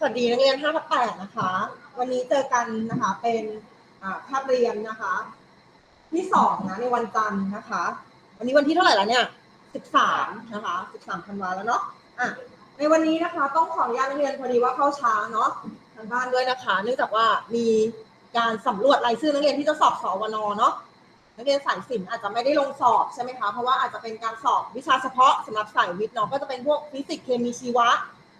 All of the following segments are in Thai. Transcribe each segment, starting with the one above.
สวัสดีนักเรียน5ทับ8นะคะ วันนี้เจอกันนะคะเป็นอ่าคาบเรียนนะคะ ที่สองนะในวันจันทร์นะคะ วันนี้วันที่เท่าไหร่แล้วเนี่ย 13 นะคะ 13ธันวาแล้วเนาะอะในวันนี้นะคะต้องขออนุญาตนักเรียนพอดีว่าเข้าช้าเนาะทางบ้านด้วยนะคะ เนื่องจากว่ามีการสำรวจรายชื่อนักเรียนที่จะสอบสวนเนาะนักเรียนสายศิลป์อาจจะไม่ได้ลงสอบใช่ไหมคะเพราะว่าอาจจะเป็นการสอบวิชาเฉพาะสำหรับสายวิทย์เนาะก็จะเป็นพวกฟิสิกส์เคมีชีวะ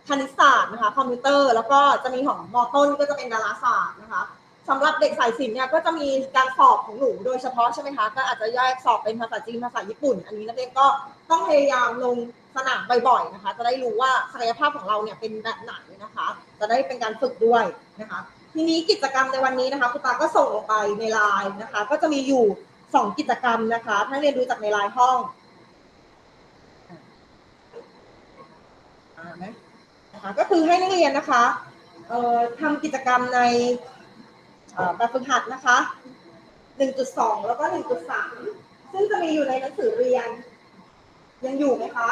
คณิตศาสตร์นะคะคอมพิวเตอร์ แล้วก็จะมีของมอต้นก็จะเป็นดาราศาสตร์นะคะสำหรับเด็กสายศิลป์เนี่ยก็จะมีการสอบของหนูโดยเฉพาะใช่ไหมคะก็อาจจะแยกสอบเป็นภาษาจีนภาษาญี่ปุ่น อันนี้นักเรียนก็ต้องพยายามลงสนามบ่อยๆนะคะ จะได้รู้ว่าศักยภาพของเราเนี่ยเป็นแบบไหนนะคะ จะได้เป็นการฝึกด้วยนะคะ ทีนี้กิจกรรมในวันนี้นะคะคุณตาก็ส่งลงไปในไลน์นะคะ ก็จะมีอยู่สองกิจกรรมนะคะถ้าเรียนดูจากในไลน์ห้องอ่าไหม นะคะก็คือให้นักเรียนนะคะเอ่อทำกิจกรรมในแบบฝึกหัดนะคะ 1.2 แล้วก็ 1.3 ซึ่งจะมีอยู่ในหนังสือเรียน ยังอยู่ไหมคะ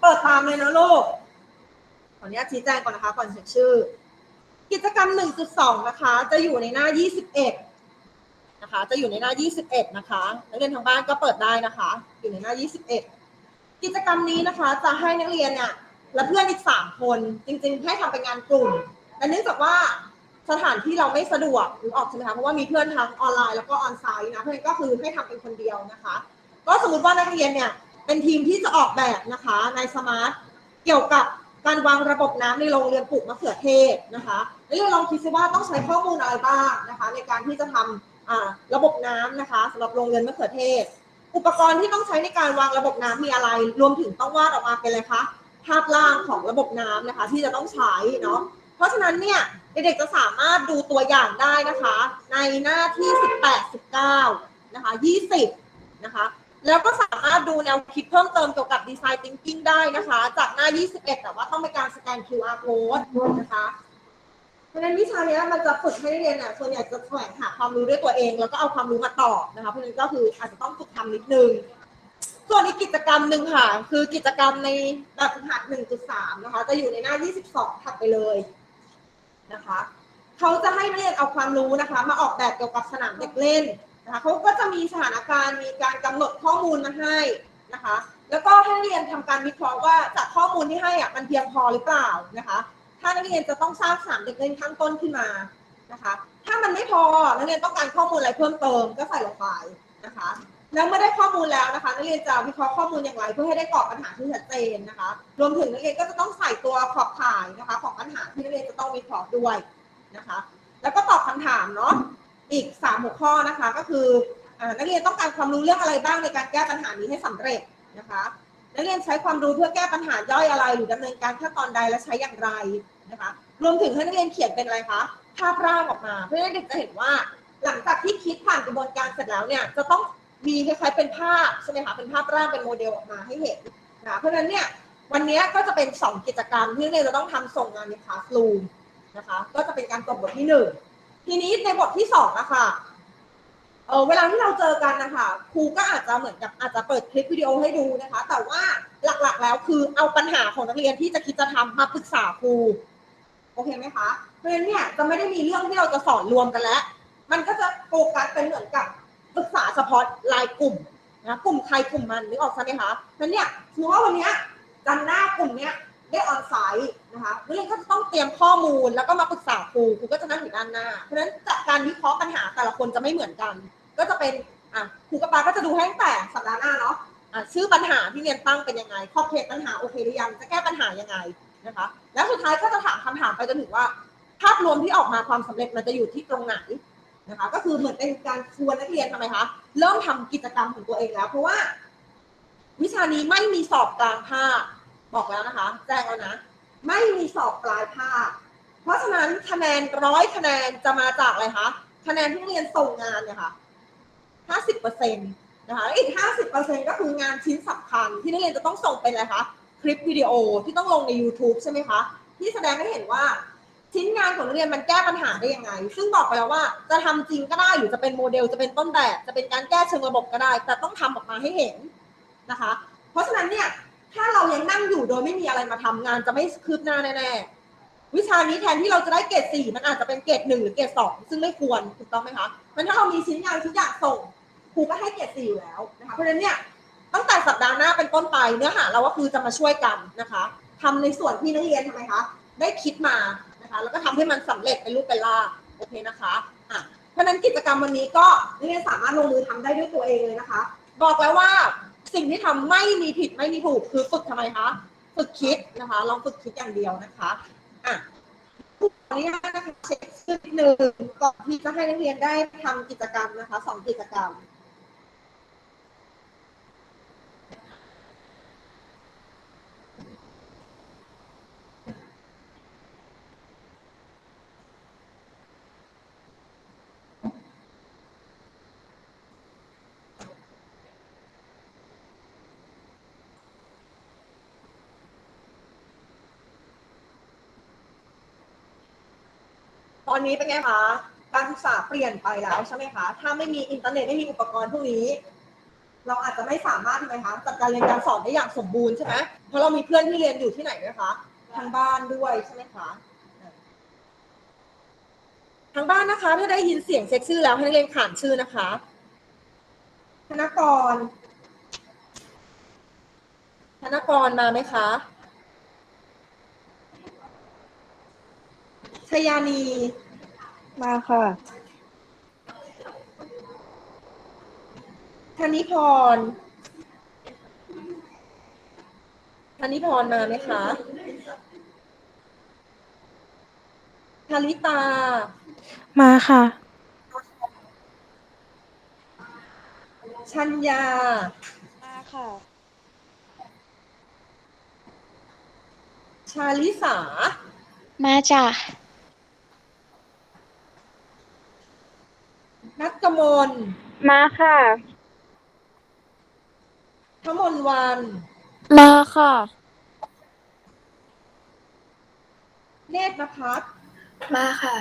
เปิดตามเลยนะลูกขออนุญาตชี้แจงก่อนนะคะ ก่อนเช็คชื่อ กิจกรรม 1.2 นะคะ จะอยู่ในหน้า 21 นะคะ จะอยู่ในหน้า 21 นะคะนักเรียนทางบ้านก็เปิดได้นะคะ อยู่ในหน้า 21 กิจกรรมนี้นะคะ จะให้นักเรียนเนี่ย และเพื่อนอีก3คนจริง ๆ ให้ทำเป็นงานกลุ่มแต่เนื่องจากว่าสถานที่เราไม่สะดวกหรือออกใช่ไหมคะเพราะว่ามีเพื่อนทั้งออนไลน์แล้วก็ออนไซต์นะเพราะฉะนั้นก็คือให้ทำเป็นคนเดียวนะคะ ก็สมมติว่านักเรียนเนี่ยเป็นทีมที่จะออกแบบนะคะในสมาร์ทเกี่ยวกับการวางระบบน้ำในโรงเรียนปลูกมะเขือเทศนะคะนักเรียนลองคิดซิว่าต้องใช้ข้อมูลอะไรบ้างนะคะ ในการที่จะทำอ่าระบบน้ำนะคะสำหรับโรงเรียนมะเขือเทศ อุปกรณ์ที่ต้องใช้ในการวางระบบน้ำมีอะไร รวมถึงต้องวาดออกมาเป็นอะไรคะ ภาพล่างของระบบน้ำนะคะ ที่จะต้องใช้เนาะเพราะฉะนั้นเนี่ยเด็กๆจะสามารถดูตัวอย่างได้นะคะ ในหน้าที่ 18 19 นะคะ 20 นะคะ แล้วก็สามารถดูแนวคิดเพิ่มเติมเกี่ยวกับดีไซน์ thinking ได้นะคะ จากหน้า 21 แต่ว่าต้องเป็นการสแกน QR code นะคะเพราะฉะนั้นวิชานี้มันจะฝึกให้นักเรียนเนี่ยส่วนใหญ่จะแสวงหาความรู้ด้วยตัวเอง แล้วก็เอาความรู้มาตอบนะคะเพราะฉะนั้นก็คืออาจจะต้องฝึกทำนิดนึง ส่วนอีกกิจกรรมหนึ่งค่ะ คือกิจกรรมในแบบฝึกหัด1.3 นะคะ จะอยู่ในหน้า 22 ถัดไปเลยนะคะเขาจะให้นักเรียนเอาความรู้นะคะ มาออกแบบเกี่ยวกับสนามเด็กเล่นนะคะเขาก็จะมีสถานการณ์มีการกำหนดข้อมูลมาให้นะคะ แล้วก็ให้นักเรียนทำการวิเคราะห์ว่าจากข้อมูลที่ให้อะมันเพียงพอหรือเปล่านะคะ ถ้านักเรียนจะต้องสร้างสนามเด็กเล่นข้างต้นขึ้นมานะคะ ถ้ามันไม่พอนักเรียนต้องการข้อมูลอะไรเพิ่มเติมก็ใส่ลงไปนะคะ แล้วเมื่อได้ข้อมูลแล้วนะคะ นักเรียนจะวิเคราะห์ข้อมูลอย่างไร เพื่อให้ได้กรอบปัญหาที่ชัดเจนนะคะ รวมถึงนักเรียนก็จะต้องใส่ตัวขอบข่ายนะคะ ของปัญหาที่นักเรียนจะต้องวิเคราะห์ด้วยนะคะ แล้วก็ตอบคำถามเนาะอีกสามหัวข้อนะคะก็คือนักเรียนต้องการความรู้เรื่องอะไรบ้างในการแก้ปัญหานี้ให้สำเร็จนะคะนักเรียนใช้ความรู้เพื่อแก้ปัญหาย่อยอะไร หรือดำเนินการขั้นตอนใดและใช้อย่างไรนะคะ รวมถึงให้นักเรียนเขียนเป็นอะไรคะภาพร่างออกมา เพื่อให้เด็กจะเห็นว่า หลังจากที่คิดผ่านกระบวนการเสร็จแล้วเนี่ยจะต้อง มีคล้ายๆเป็นภาพใช่ไหมคะเป็นภาพร่างเป็นโมเดลออกมาให้เห็นนะเพราะฉะนั้นเนี่ยวันนี้ก็จะเป็นสองกิจกรรมที่เรียนจะต้องทำส่งงานในคลาสรูมนะคะก็จะเป็นการจบบทที่หนึ่งทีนี้ในบทที่สองอะค่ะเออเวลาที่เราเจอกันนะคะครูก็อาจจะเหมือนกับอาจจะเปิดคลิปวิดีโอให้ดูนะคะ แต่ว่าหลักๆแล้วคือเอาปัญหาของนักเรียนที่จะคิดจะทำมาปรึกษาครูโอเคไหมคะเพราะฉะนั้นเนี่ยจะไม่ได้มีเรื่องที่เราจะสอนรวมกันแล้ว มันก็จะโฟกัสเป็นเหมือนกับ ปรึกษาเฉพาะรายกลุ่มนะกลุ่มใครกลุ่มมันนึกออกใช่ไหมคะเพราะฉะนั้นเนี่ยถือว่าวันเนี้ยจันหน้ากลุ่มเนี้ยได้ออนไซต์นะคะนักเรียนก็จะต้องเตรียมข้อมูลแล้วก็มาปรึกษาครูครูก็จะนั่งอยู่ด้านหน้า เพราะฉะนั้นจากการวิเคราะห์ปัญหาแต่ละคนจะไม่เหมือนกัน ก็จะเป็นอะครูกับปาก็จะดูให้ตั้งแต่สัปดาห์หน้าเนาะอะชื่อปัญหาที่เรียนตั้งเป็นยังไงขอบเขตปัญหาโอเคหรือยังจะแก้ปัญหายังไงนะคะ แล้วสุดท้ายก็จะถามคำถามไปจนถึงว่า ภาพรวมที่ออกมาความสำเร็จมันจะอยู่ที่ตรงไหน นะคะก็คือเหมือนเป็นการชวนนักเรียนทำไมคะเริ่มทำกิจกรรมของตัวเองแล้ว เพราะว่า วิชานี้ไม่มีสอบกลางภาคบอกแล้วนะคะ แจ้งแล้วนะ ไม่มีสอบปลายภาค เพราะฉะนั้นคะแนนร้อยคะแนนจะมาจากอะไรคะคะแนนที่นักเรียนส่งงานเนี่ยค่ะห้าสิบเปอร์เซ็นต์นะคะอีกห้าสิบเปอร์เซ็นต์ก็คืองานชิ้นสำคัญ ที่นักเรียนจะต้องส่งเป็นอะไรคะคลิปวิดีโอที่ต้องลงใน YouTube ใช่ไหมคะที่แสดงให้เห็นว่า ชิ้นงานของนักเรียนมันแก้ปัญหาได้ยังไง ซึ่งบอกไปแล้วว่าจะทำจริงก็ได้หรือจะเป็นโมเดลจะเป็นต้นแบบ จะเป็นการแก้เชิงระบบก็ได้ แต่ต้องทำออกมาให้เห็นนะคะ เพราะฉะนั้นเนี่ยถ้าเรายังนั่งอยู่โดยไม่มีอะไรมาทำงานจะไม่คืบหน้าแน่ๆวิชานี้แทนที่เราจะได้เกรดสี่มันอาจจะเป็นเกรดหนึ่งหรือเกรดสองซึ่งไม่ควรถูกต้องไหมคะมันถ้าเรามีชิ้นงานชิ้นอย่ากส่งครูก็ให้เกรดสี่อยู่แล้วนะคะเพราะฉะนั้นเนี่ยตั้งแต่สัปดาห์หน้าเป็นต้นไปเนื้อหาเราก็คือจะมาช่วยกันนะคะทำในส่วนที่นักเรียนทำไมคะได้คิดมา นะคะ แล้วก็ทำให้มันสำเร็จเป็นรูปเป็นร่างโอเคนะคะอะเพราะนั้นกิจกรรมวันนี้ก็นักเรียนสามารถลงมือทำได้ด้วยตัวเองเลยนะคะ บอกแล้วว่าสิ่งที่ทำไม่มีผิดไม่มีถูกคือฝึกทำไมคะฝึกคิดนะคะลองฝึกคิดอย่างเดียวนะคะอะออนุญาตนะคะเช็คชื่อนิดนึงก่อนที่จะให้นักเรียนได้ทำกิจกรรมนะคะสองกิจกรรม อนนี้เป็นไงคะการศึกษาเปลี่ยนไปแล้วใช่ไหมคะถ้าไม่มีอินเทอร์เน็ตไม่มีอุปกรณ์พวกนี้ เราอาจจะไม่สามารถใช่ไหมคะจัดการเรียนการสอนได้อย่างสมบูรณ์ใช่ไหมเพราะเรามีเพื่อนที่เรียนอยู่ที่ไหนด้วยคะทางบ้านด้วยใช่ไหมคะทางบ้านนะคะ ถ้าได้ยินเสียงเช็คชื่อแล้วให้นักเรียนขานชื่อนะคะธนกรธนกรมาไหมคะชยานี มาค่ะ ธนิพร ธนิพรมาไหมคะธลิตา มาค่ะ ชัญญา มาค่ะ ชาลิสา มาจ้ะ นัทกมลมาค่ะทมนวัน มาค่ะ เนตรนภัสมาค่ะ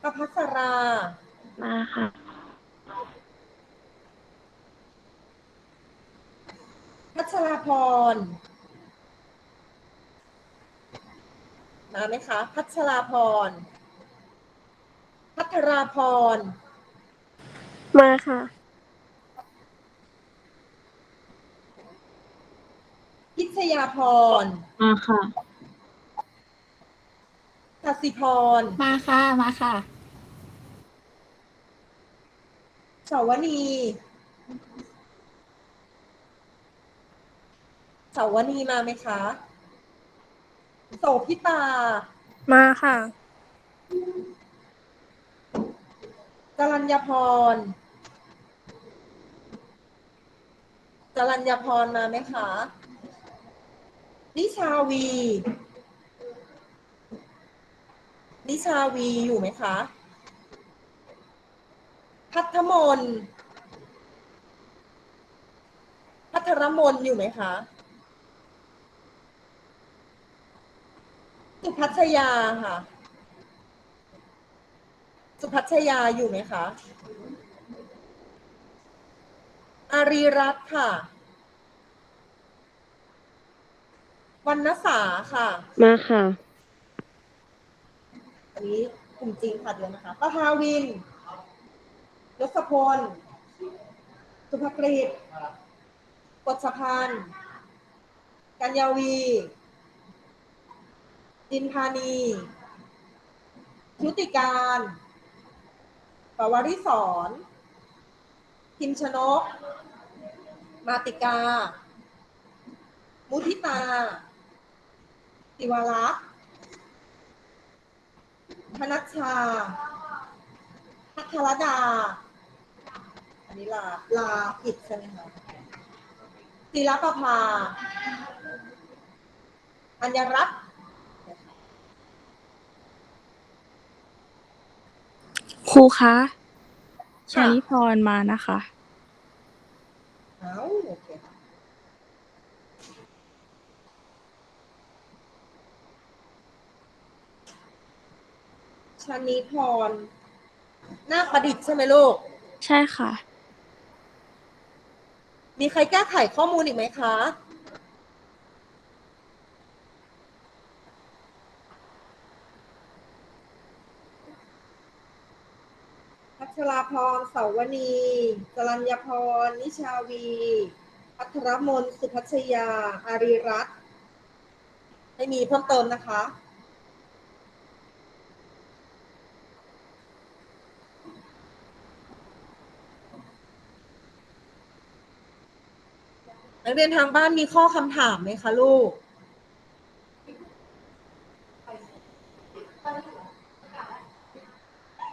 ประพัสรา มาค่ะ พัชราพร มาไหมคะ พัชราพร พัทราพร มาค่ะ พิชยาพร มาค่ะสัสิพร มาค่ะ มาค่ะสาวนีสาวนีมาไหมคะ โสพิตา มาค่ะ จรัญญพรจรัญญพรมาไหมคะนิชาวีนิชาวีอยู่ไหมคะพัทธมนพัทรมนอยู่ไหมคะสุพัชยาค่ะ สุพัชยาอยู่ไหมคะ อารีรัตน์ค่ะวรรณสาค่ะ มาค่ะ อันนี้กลุ่มจริงค่ะเดี๋ยวนะคะประภาวินยศพล สุภกฤษกฎสพันธ์กัญญาวี จินพานีชุติการ ปวาริสอนพิมชนก มาติกา มุทิตาติวารักษ์ธนัชชาพัทรดา อันนี้ลา ลาอิดใช่ไหมคะศิลปภาอัญญรัตน์ ครูคะชาลิพรมานะคะ เอาโอเคค่ะชานิพรนาคประดิษฐ์ใช่ไหมลูก ใช่ค่ะ มีใครแก้ไขข้อมูลอีกไหมคะ พัชราพรเสาวณี จรัญญพร นิชาวี พัทรมน สุพัชยา อารีรัตน์ไม่มีเพิ่มเติมนะคะ นักเรียนทางบ้านมีข้อคำถามไหมคะลูก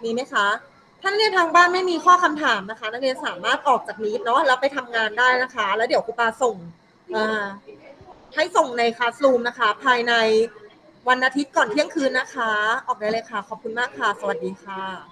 มีไหมคะ ท่านเรียนทางบ้านไม่มีข้อคำถามนะคะ นักเรียนสามารถออกจากนี้เนาะแล้วไปทำงานได้นะคะ แล้วเดี๋ยวครูปาส่งให้ส่งในคลาสรูมนะคะ ภายในวันอาทิตย์ก่อนเที่ยงคืนนะคะ ออกได้เลยค่ะ ขอบคุณมากค่ะ สวัสดีค่ะ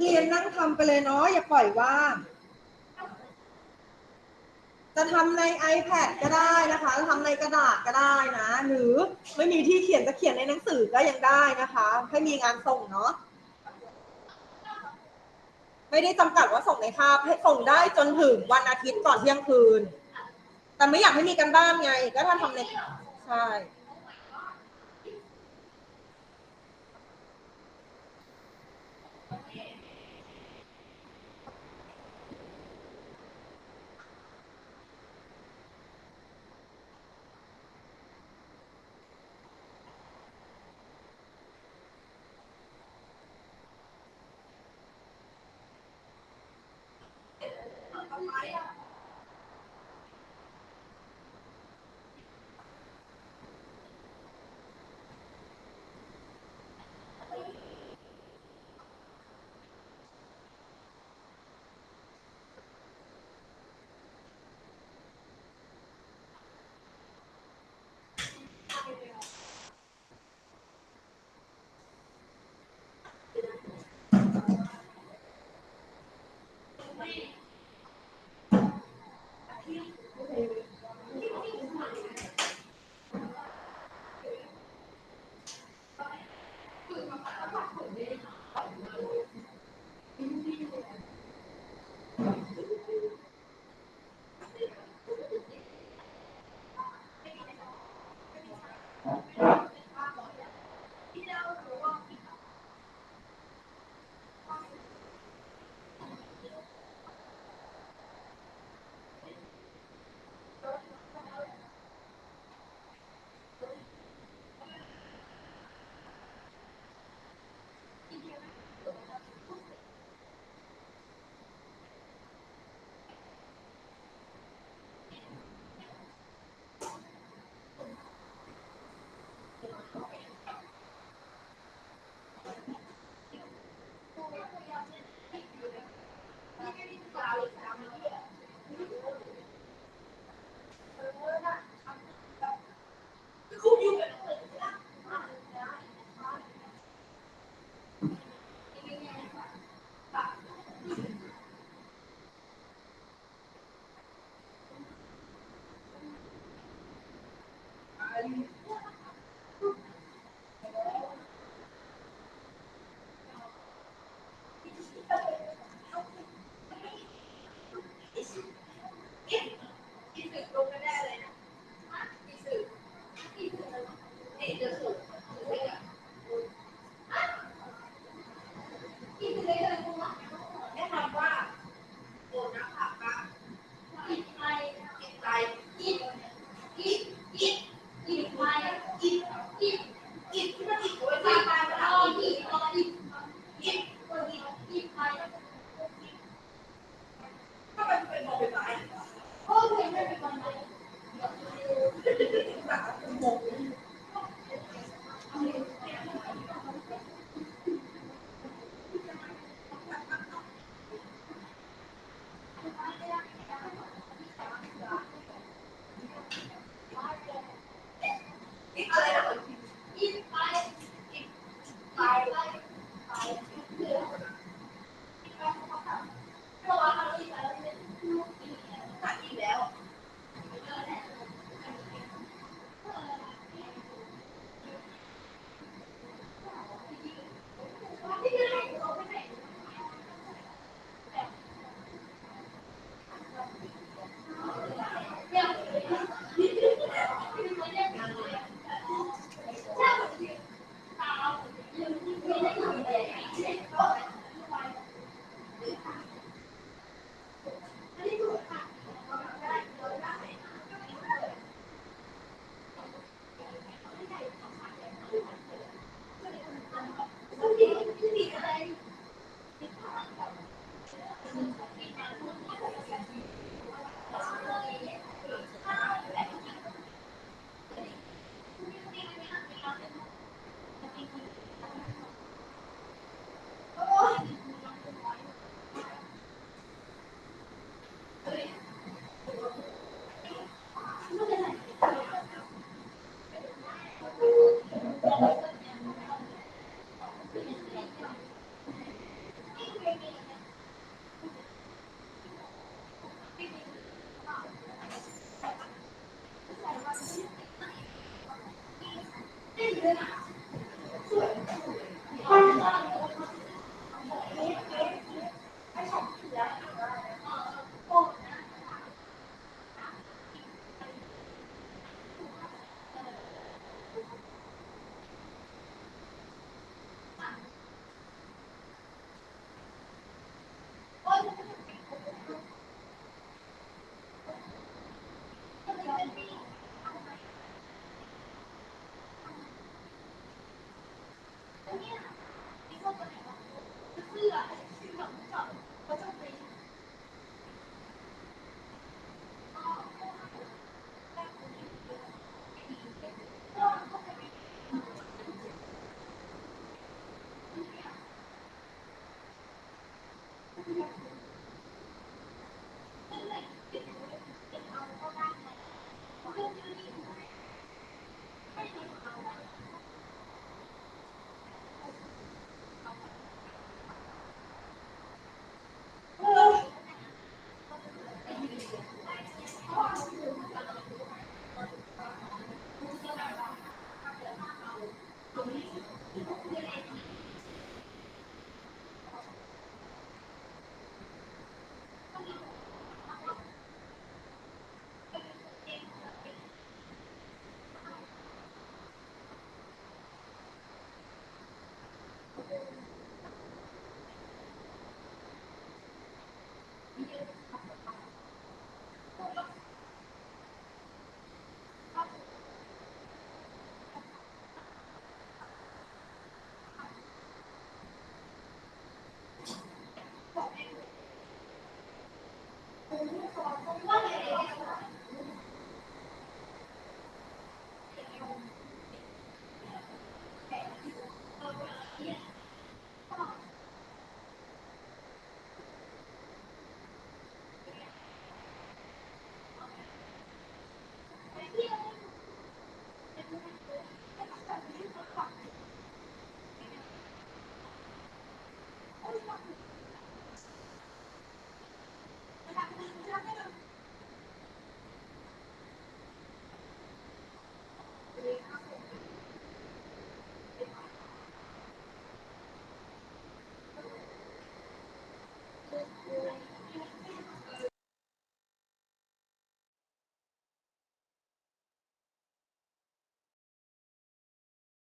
เรียนนั่งทำไปเลยเนาะอย่าปล่อยว่าง จะทำใน iPad ก็ได้นะคะทำในกระดาษก็ได้นะ หรือไม่มีที่เขียนจะเขียนในหนังสือก็ยังได้นะคะให้มีงานส่งเนาะไม่ได้จำกัดว่าส่งในคาบให้ส่งได้จนถึงวันอาทิตย์ก่อนเที่ยงคืน แต่ไม่อยากให้มีกันบ้านไง ก็ถ้าทำในใช่ เ